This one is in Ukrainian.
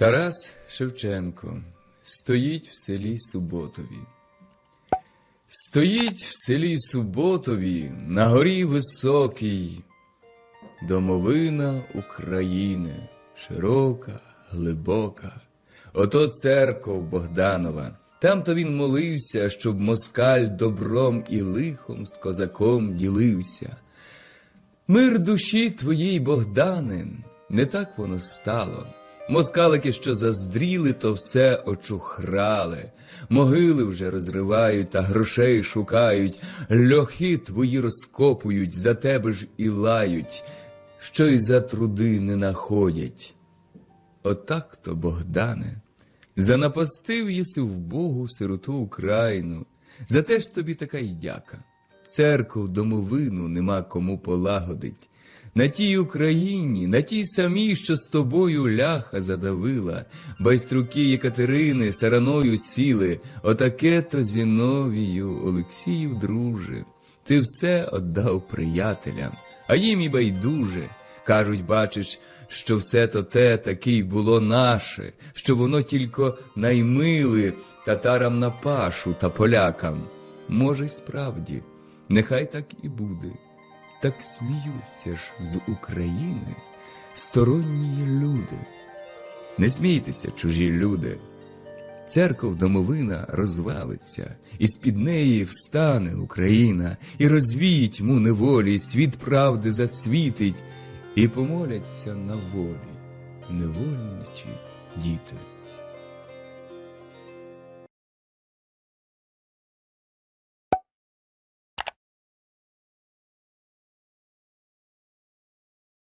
Тарас Шевченко стоїть в селі Суботові. Стоїть в селі Суботові на горі високій, домовина України, широка, глибока. Ото церков Богданова. Там то він молився, щоб москаль добром і лихом з козаком ділився. Мир душі твоїй, Богдане, не так воно стало. Москалики, що заздріли, то все очухрали. Могили вже розривають та грошей шукають, льохи твої розкопують, за тебе ж і лають, що й за труди не находять. Отак то, Богдане, занапастив єси в Богу сироту Україну, за те ж тобі така й дяка. Церков домовину нема кому полагодить. На тій Україні, на тій самій, що з тобою ляха задавила, байструки Єкатерини сараною сіли, отаке то Зіновію, Олексіїв, друже, ти все отдав приятелям, а їм і байдуже. Кажуть, бачиш, що все то те таки було наше, що воно тільки наймили татарам на пашу та полякам. Може, й справді, нехай так і буде. Так сміються ж з України сторонні люди. Не смійтеся, чужі люди. Церков домовина розвалиться, і з-під неї встане Україна, і розвіє тьму неволі, світ правди засвітить, і помоляться на волі невольничі діти.